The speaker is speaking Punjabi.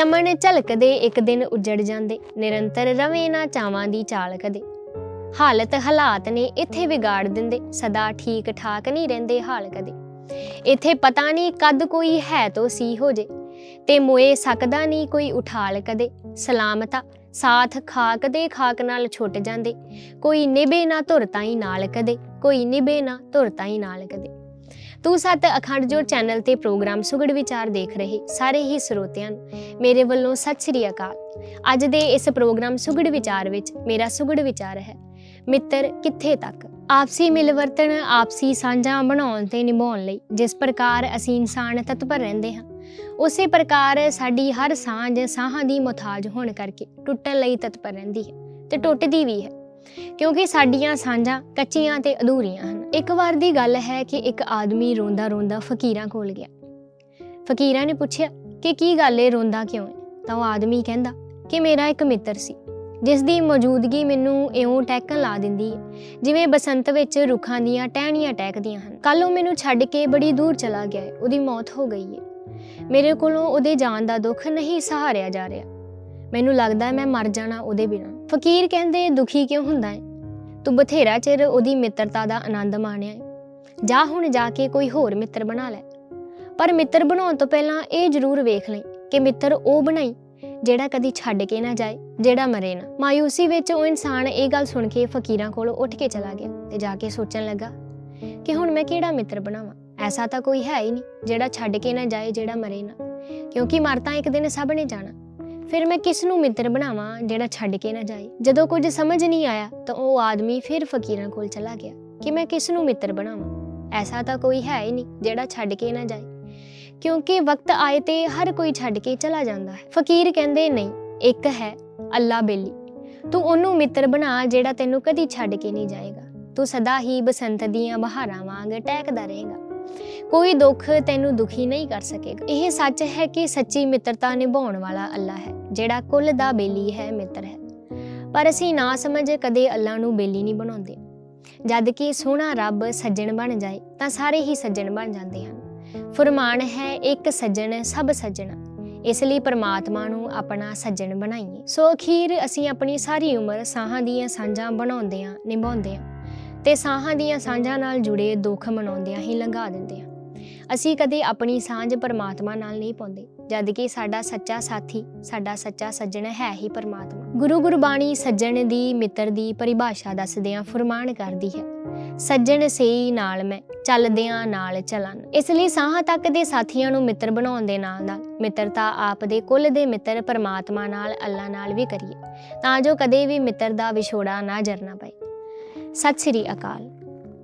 ਚਮਨ ਝਲਕਦੇ ਇੱਕ ਦਿਨ ਉਜੜ ਜਾਂਦੇ, ਨਿਰੰਤਰ ਰਵੇ ਨਾ ਚਾਵਾਂ ਦੀ ਚਾਲ ਕਦੇ। ਹਾਲਤ ਹਾਲਾਤ ਨੇ ਇੱਥੇ ਵਿਗਾੜ ਦਿੰਦੇ, ਸਦਾ ਠੀਕ ਠਾਕ ਨਹੀਂ ਰਹਿੰਦੇ ਹਾਲ ਕਦੇ। ਇੱਥੇ ਪਤਾ ਨਹੀਂ ਕਦ ਕੋਈ ਹੈ ਤੋ ਸੀ ਹੋ ਜੇ, ਤੇ ਮੋਏ ਸਕਦਾ ਨਹੀਂ ਕੋਈ ਉਠਾਲ ਕਦੇ। ਸਲਾਮਤਾ, ਸਾਥ ਖਾਕ ਦੇ ਖਾਕ ਨਾਲ ਛੁੱਟ ਜਾਂਦੇ, ਕੋਈ ਨਿਭੇ ਨਾ ਧੁਰ ਤਾਈ ਨਾਲ ਕਦੇ, ਕੋਈ ਨਿਭੇ ਨਾ ਧੁਰ ਤਾਈ ਨਾਲ ਕਦੇ। ਤੂੰ ਸਤ ਅਖੰਡ ਜੋੜ ਚੈਨਲ ਤੇ ਪ੍ਰੋਗਰਾਮ ਸੁਗੜ ਵਿਚਾਰ ਦੇਖ ਰਹੇ, ਸਾਰੇ ਹੀ ਸਰੋਤਿਆਂ ਨੂੰ। ਮੇਰੇ ਵੱਲੋਂ ਸਤਿ ਸ੍ਰੀ ਅਕਾਲ। ਅੱਜ ਦੇ ਇਸ ਪ੍ਰੋਗਰਾਮ ਸੁਗੜ ਵਿਚਾਰ ਵਿੱਚ ਮੇਰਾ ਸੁਗੜ ਵਿਚਾਰ ਹੈ। ਮਿੱਤਰ, ਕਿੱਥੇ ਤੱਕ? ਆਪਸੀ ਮਿਲਵਰਤਨ ਆਪਸੀ ਸਾਂਝਾ ਬਣਾਉਣ ਤੇ ਨਿਭਾਉਣ ਲਈ ਜਿਸ ਪ੍ਰਕਾਰ ਅਸੀਂ ਇਨਸਾਨ ਤਤਪਰ ਰਹਿੰਦੇ ਹਾਂ, ਉਸੇ ਪ੍ਰਕਾਰ ਸਾਡੀ ਹਰ ਸਾਂਝ ਸਾਹਾਂ ਦੀ ਮੁਤਾਜ ਹੋਣ ਕਰਕੇ ਟੁੱਟਣ ਲਈ ਤਤਪਰ ਰਹਿੰਦੀ ਹੈ ਤੇ ਟੁੱਟਦੀ ਵੀ ਹੈ। ਕਿਉਂਕਿ ਸਾਡੀਆਂ ਸਾਂਝਾਂ ਕੱਚੀਆਂ ਤੇ ਅਧੂਰੀਆਂ ਹਨ। ਇੱਕ ਵਾਰ ਦੀ ਗੱਲ ਹੈ ਕਿ ਇੱਕ ਆਦਮੀ ਰੋਂਦਾ ਰੋਂਦਾ ਫਕੀਰਾਂ ਕੋਲ ਗਿਆ। ਫਕੀਰਾਂ ਨੇ ਪੁੱਛਿਆ ਕਿ ਕੀ ਗੱਲ ਏ, ਰੋਂਦਾ ਕਿਉਂ ਹੈ ਤਾਂ ਉਹ ਆਦਮੀ ਕਹਿੰਦਾ ਕਿ ਮੇਰਾ ਇੱਕ ਮਿੱਤਰ ਸੀ, ਜਿਸ ਦੀ ਮੌਜੂਦਗੀ ਮੈਨੂੰ ਇਉਂ ਟੈਕਣ ਲਾ ਦਿੰਦੀ ਹੈ ਜਿਵੇਂ ਬਸੰਤ ਵਿੱਚ ਰੁੱਖਾਂ ਦੀਆਂ ਟਹਿਣੀਆਂ ਟਹਿਕਦੀਆਂ ਹਨ। ਕੱਲ ਉਹ ਮੈਨੂੰ ਛੱਡ ਕੇ ਬੜੀ ਦੂਰ ਚਲਾ ਗਿਆ ਹੈ ਉਹਦੀ ਮੌਤ ਹੋ ਗਈ ਹੈ ਮੇਰੇ ਕੋਲੋਂ ਉਹਦੇ ਜਾਣ ਦਾ ਦੁੱਖ ਨਹੀਂ ਸਹਾਰਿਆ ਜਾ ਰਿਹਾ। ਮੈਨੂੰ ਲੱਗਦਾ ਮੈਂ ਮਰ ਜਾਣਾ ਉਹਦੇ ਬਿਨਾਂ। ਫਕੀਰ ਕਹਿੰਦੇ, ਦੁਖੀ ਕਿਉਂ ਹੁੰਦਾ ਹੈ? ਤੂੰ ਬਥੇਰਾ ਚਿਰ ਉਹਦੀ ਮਿੱਤਰਤਾ ਦਾ ਆਨੰਦ ਮਾਣਿਆ ਹੈ। ਜਾ ਹੁਣ ਜਾ ਕੇ ਕੋਈ ਹੋਰ ਮਿੱਤਰ ਬਣਾ ਲੈ। ਪਰ ਮਿੱਤਰ ਬਣਾਉਣ ਤੋਂ ਪਹਿਲਾਂ ਇਹ ਜ਼ਰੂਰ ਵੇਖ ਲਈ ਕਿ ਮਿੱਤਰ ਉਹ ਬਣਾਈ ਜਿਹੜਾ ਕਦੀ ਛੱਡ ਕੇ ਨਾ ਜਾਏ, ਜਿਹੜਾ ਮਰੇ ਨਾ। ਮਾਇੂਸੀ ਵਿੱਚ ਉਹ ਇਨਸਾਨ ਇਹ ਗੱਲ ਸੁਣ ਕੇ ਫਕੀਰਾਂ ਕੋਲ ਉੱਠ ਕੇ ਚਲਾ ਗਿਆ ਤੇ ਜਾ ਕੇ ਸੋਚਣ ਲੱਗਾ ਕਿ ਹੁਣ ਮੈਂ ਕਿਹੜਾ ਮਿੱਤਰ ਬਣਾਵਾਂ? ਐਸਾ ਤਾਂ ਕੋਈ ਹੈ ਹੀ ਨਹੀਂ ਜਿਹੜਾ ਛੱਡ ਕੇ ਨਾ ਜਾਏ, ਜਿਹੜਾ ਮਰੇ ਨਾ। ਕਿਉਂਕਿ ਮਰਤਾ ਇੱਕ ਦਿਨ ਸਭ ਨੇ ਜਾਣਾ। ਫਿਰ ਮੈਂ ਕਿਸ ਨੂੰ ਮਿੱਤਰ ਬਣਾਵਾਂ ਜਿਹੜਾ ਛੱਡ ਕੇ ਨਾ ਜਾਏ? ਜਦੋਂ ਕੁਝ ਸਮਝ ਨਹੀਂ ਆਇਆ, ਤਾਂ ਉਹ ਆਦਮੀ ਫਿਰ ਫਕੀਰਾਂ ਕੋਲ ਚਲਾ ਗਿਆ ਕਿ ਮੈਂ ਕਿਸ ਨੂੰ ਮਿੱਤਰ ਬਣਾਵਾਂ? ਐਸਾ ਤਾਂ ਕੋਈ ਹੈ ਹੀ ਨਹੀਂ ਜਿਹੜਾ ਛੱਡ ਕੇ ਨਾ ਜਾਏ। ਕਿਉਂਕਿ ਵਕਤ ਆਏ ਤੇ ਹਰ ਕੋਈ ਛੱਡ ਕੇ ਚਲਾ ਜਾਂਦਾ ਹੈ। ਫਕੀਰ ਕਹਿੰਦੇ, ਨਹੀਂ, ਇੱਕ ਹੈ, ਅੱਲਾ ਬੇਲੀ। ਤੂੰ ਉਹਨੂੰ ਮਿੱਤਰ ਬਣਾ ਜਿਹੜਾ ਤੈਨੂੰ ਕਦੀ ਛੱਡ ਕੇ ਨਹੀਂ ਜਾਏਗਾ। ਤੂੰ ਸਦਾ ਹੀ ਬਸੰਤ ਦੀਆਂ ਬਹਾਰਾਂ ਵਾਂਗ ਟਹਿਕਦਾ ਰਹੇਗਾ। ਕੋਈ ਦੁੱਖ ਤੈਨੂੰ ਦੁਖੀ ਨਹੀਂ ਕਰ ਸਕੇਗਾ। ਇਹ ਸੱਚ ਹੈ ਕਿ ਸੱਚੀ ਮਿੱਤਰਤਾ ਨਿਭਾਉਣ ਵਾਲਾ ਅੱਲਾ ਹੈ, ਜਿਹੜਾ ਕੁੱਲ ਦਾ ਬੇਲੀ ਹੈ, ਮਿੱਤਰ ਹੈ। ਪਰ ਅਸੀਂ ਨਾ ਸਮਝ ਕਦੇ ਅੱਲਾ ਨੂੰ ਬੇਲੀ ਨਹੀਂ ਬਣਾਉਂਦੇ। ਜਦ ਕਿ ਸੋਹਣਾ ਰੱਬ ਸੱਜਣ ਬਣ ਜਾਏ, ਤਾਂ ਸਾਰੇ ਹੀ ਸੱਜਣ ਬਣ ਜਾਂਦੇ ਹਨ। ਫਰਮਾਨ ਹੈ, ਇੱਕ ਸੱਜਣ ਸਭ ਸੱਜਣਾ। ਇਸ ਲਈ ਪਰਮਾਤਮਾ ਨੂੰ ਆਪਣਾ ਸੱਜਣ ਬਣਾਈਏ। ਸੋ ਅਖੀਰ ਅਸੀਂ ਆਪਣੀ ਸਾਰੀ ਉਮਰ ਸਾਹਾਂ ਦੀਆਂ ਸਾਂਝਾਂ ਬਣਾਉਂਦੇ ਆਂ ਨਿਭਾਉਂਦੇ ਆਂ ਤੇ ਸਾਹਾਂ ਦੀਆਂ ਸਾਂਝਾਂ ਨਾਲ ਜੁੜੇ ਦੁੱਖ ਮਨਾਉਂਦਿਆਂ ਹੀ ਲੰਘਾ ਦਿੰਦੇ ਆਂ ਅਸੀਂ ਕਦੇ ਆਪਣੀ ਸਾਂਝ ਪਰਮਾਤਮਾ ਨਾਲ ਨਹੀਂ ਪਾਉਂਦੇ, ਜਦ ਕਿ ਸਾਡਾ ਸੱਚਾ ਸਾਥੀ, ਸਾਡਾ ਸੱਚਾ ਸੱਜਣ ਹੈ ਹੀ ਪਰਮਾਤਮਾ। ਗੁਰੂ ਗੁਰਬਾਣੀ ਸੱਜਣ ਦੀ, ਮਿੱਤਰ ਦੀ ਪਰਿਭਾਸ਼ਾ ਦੱਸਦਿਆਂ ਫਰਮਾਨ ਕਰਦੀ ਹੈ, ਸੱਜਣ ਸੇਈ ਨਾਲ ਮੈਂ, ਚੱਲਦਿਆਂ ਨਾਲ ਚੱਲਣ ਇਸ ਲਈ ਸਾਹਾਂ ਤੱਕ ਦੇ ਸਾਥੀਆਂ ਨੂੰ ਮਿੱਤਰ ਬਣਾਉਣ ਦੇ ਨਾਲ ਨਾਲ ਮਿੱਤਰਤਾ ਆਪ ਦੇ ਕੁੱਲ ਦੇ ਮਿੱਤਰ ਪਰਮਾਤਮਾ ਨਾਲ, ਅੱਲਾ ਨਾਲ ਵੀ ਕਰੀਏ, ਤਾਂ ਜੋ ਕਦੇ ਵੀ ਮਿੱਤਰ ਦਾ ਵਿਛੋੜਾ ਨਾ ਜਰਨਾ ਪਏ। ਸਤਿ ਸ੍ਰੀ ਅਕਾਲ।